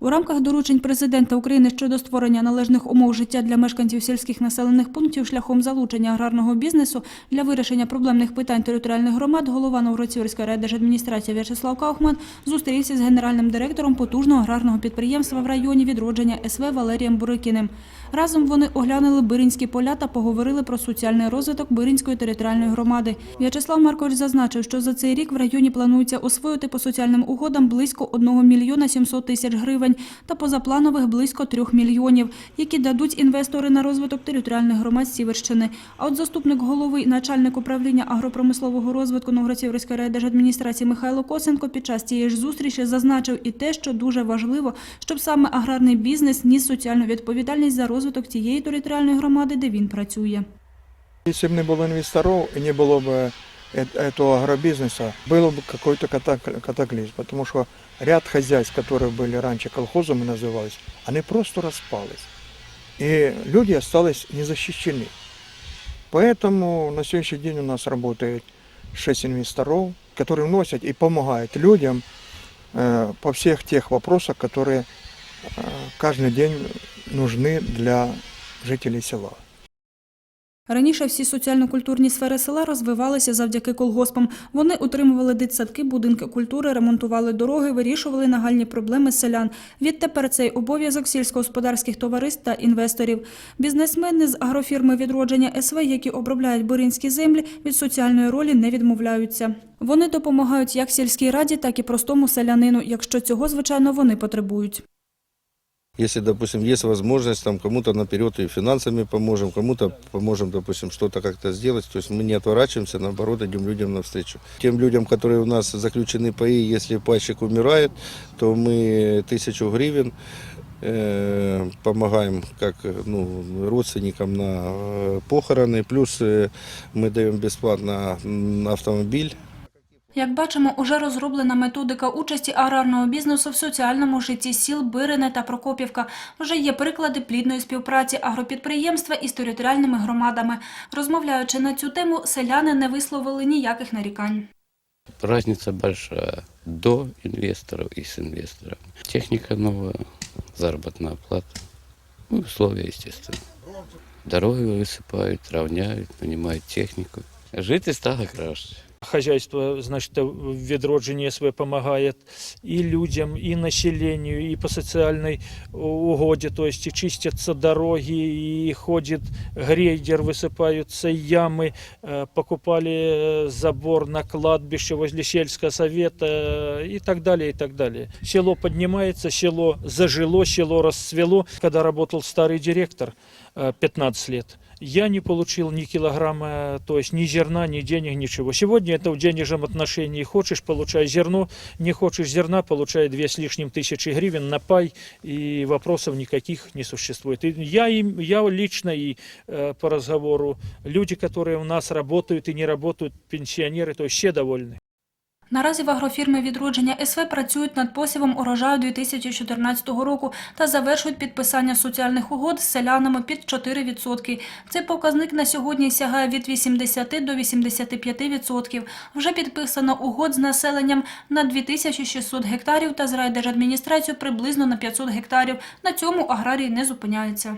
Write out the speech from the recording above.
У рамках доручень президента України щодо створення належних умов життя для мешканців сільських населених пунктів шляхом залучення аграрного бізнесу для вирішення проблемних питань територіальних громад голова Новгородцівської райдержадміністрації В'ячеслав Кауфман зустрівся з генеральним директором потужного аграрного підприємства в районі відродження СВ Валерієм Бурикіним. Разом вони оглянули Биринські поля та поговорили про соціальний розвиток Биринської територіальної громади. В'ячеслав Маркович зазначив, що за цей рік в районі планується освоїти по соціальним угодам близько 1 мільйона 700 тисяч гривень та позапланових близько 3 мільйонів, які дадуть інвестори на розвиток територіальних громад Сіверщини. А от заступник голови і начальник управління агропромислового розвитку Новгородцівської райдержадміністрації Михайло Косенко під час цієї ж зустрічі зазначив і те, що дуже важливо, щоб саме аграрний бізнес ніс соціальну відповідальність за розвиток тієї територіальної громади, де він працює. Если бы не было инвесторов и не было бы э- этого агробизнеса, был бы какой-то катак- катаклизм. Потому что ряд хозяйств, которые были раньше колхозами назывались, они просто распались. И люди остались не защищены. Поэтому на сегодняшний день у нас работает шесть инвесторов, которые вносят и помогают людям э, по всех тех вопросах, которые э, каждый день нужны для жителей села. Раніше всі соціально-культурні сфери села розвивалися завдяки колгоспам. Вони утримували дитсадки, будинки культури, ремонтували дороги, вирішували нагальні проблеми селян. Відтепер цей обов'язок сільськогосподарських товариств та інвесторів. Бізнесмени з агрофірми відродження СВ, які обробляють буринські землі, від соціальної ролі не відмовляються. Вони допомагають як сільській раді, так і простому селянину, якщо цього, звичайно, вони потребують. Если, допустим, есть возможность, там кому-то наперед и финансами поможем, кому-то поможем, допустим, что-то как-то сделать. То есть мы не отворачиваемся, наоборот, идем людям навстречу. Тем людям, которые у нас заключены паи, если пайщик умирает, то мы тысячу гривен э, помогаем как ну, родственникам на э, похороны, плюс э, мы даем бесплатно автомобиль Як бачимо, уже розроблена методика участі аграрного бізнесу в соціальному житті сіл Бирине та Прокопівка. Вже є приклади плідної співпраці агропідприємства із територіальними громадами. Розмовляючи на цю тему, селяни не висловили ніяких нарікань. Разница большая до инвесторов и с инвесторами. Техника новая, заработная плата, ну, условия, естественно. Дороги высыпают, равняют, нанимают технику. Жить стало краще. Хозяйство, значит, в відродженні СВ помогает и людям, и населению, и по социальной угоде, то есть и чистятся дороги, и ходит грейдер, высыпаются ямы, Э, покупали э, забор на кладбище возле сельского совета э, и так далее, и так далее. Село поднимается, село зажило, село расцвело. Когда работал старый директор, э, 15 лет, я не получил ни килограмма, то есть ни зерна, ни денег, ничего. Сегодня это в денежном отношении. Хочешь, получай зерно, не хочешь зерна, получай две с лишним тысячи гривен на пай, и вопросов никаких не существует. И я, им, я лично и э, по разговору, люди, которые у нас работают и не работают, пенсионеры, то есть все довольны. Наразі в агрофірмі відродження СВ працюють над посівом урожаю 2014 року та завершують підписання соціальних угод з селянами під 4%. Цей показник на сьогодні сягає від 80 до 85%. Вже підписано угод з населенням на 2600 гектарів та з райдержадміністрацією приблизно на 500 гектарів. На цьому аграрії не зупиняються.